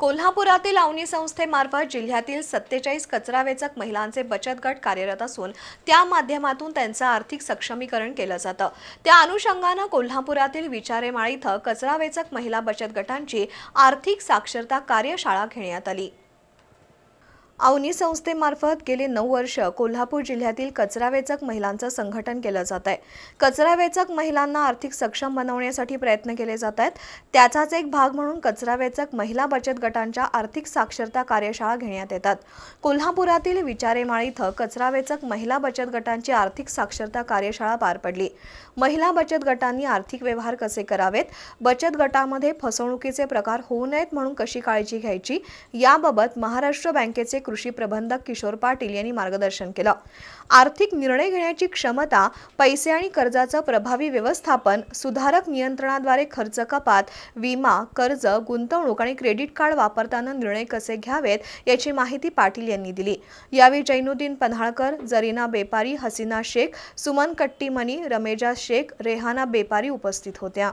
कोल्हापुरातील अवनी संस्थेमार्फत जिल्ह्यातील सत्तेचाळीस कचरा वेचक महिलांचे बचत गट कार्यरत असून त्या माध्यमातून त्यांचं आर्थिक सक्षमीकरण केलं जातं. त्या अनुषंगानं कोल्हापुरातील विचारेमाळ इथं कचरा वेचक महिला बचत गटांची आर्थिक साक्षरता कार्यशाळा घेण्यात आली. अवनी संस्थेमार्फत गेले नऊ वर्ष कोल्हापूर जिल्ह्यातील कचरा वेचक महिलांचं संघटन केलं जात आहे. कचरा वेचक महिलांना आर्थिक सक्षम बनवण्यासाठी प्रयत्न केले जात आहेत. त्याचाच एक भाग म्हणून कचरा वेचक महिला बचत गटांच्या आर्थिक साक्षरता कार्यशाळा घेण्यात येतात. कोल्हापुरातील विचारेमाळ इथं कचरा वेचक महिला बचत गटांची आर्थिक साक्षरता कार्यशाळा पार पडली. महिला बचत गटांनी आर्थिक व्यवहार कसे करावेत? बचत गटामध्ये फसवणुकीचे प्रकार होऊ नयेत म्हणून कशी काळजी घ्यायची? याबाबत महाराष्ट्र बँकेचे कृषी प्रबंधक किशोर पाटील यांनी मार्गदर्शन केलं. आर्थिक निर्णय घेण्याची क्षमता पैसे आणि कर्जाचं प्रभावी व्यवस्थापन सुधारक नियंत्रणाद्वारे खर्च कपात विमा कर्ज गुंतवणूक आणि क्रेडिट कार्ड वापरताना निर्णय कसे घ्यावेत याची माहिती पाटील यांनी दिली. यावेळी जैनुद्दीन पन्हाळकर जरीना बेपारी हसीना शेख सुमन कट्टीमनी रमेजा शेख रेहाना बेपारी उपस्थित होत्या.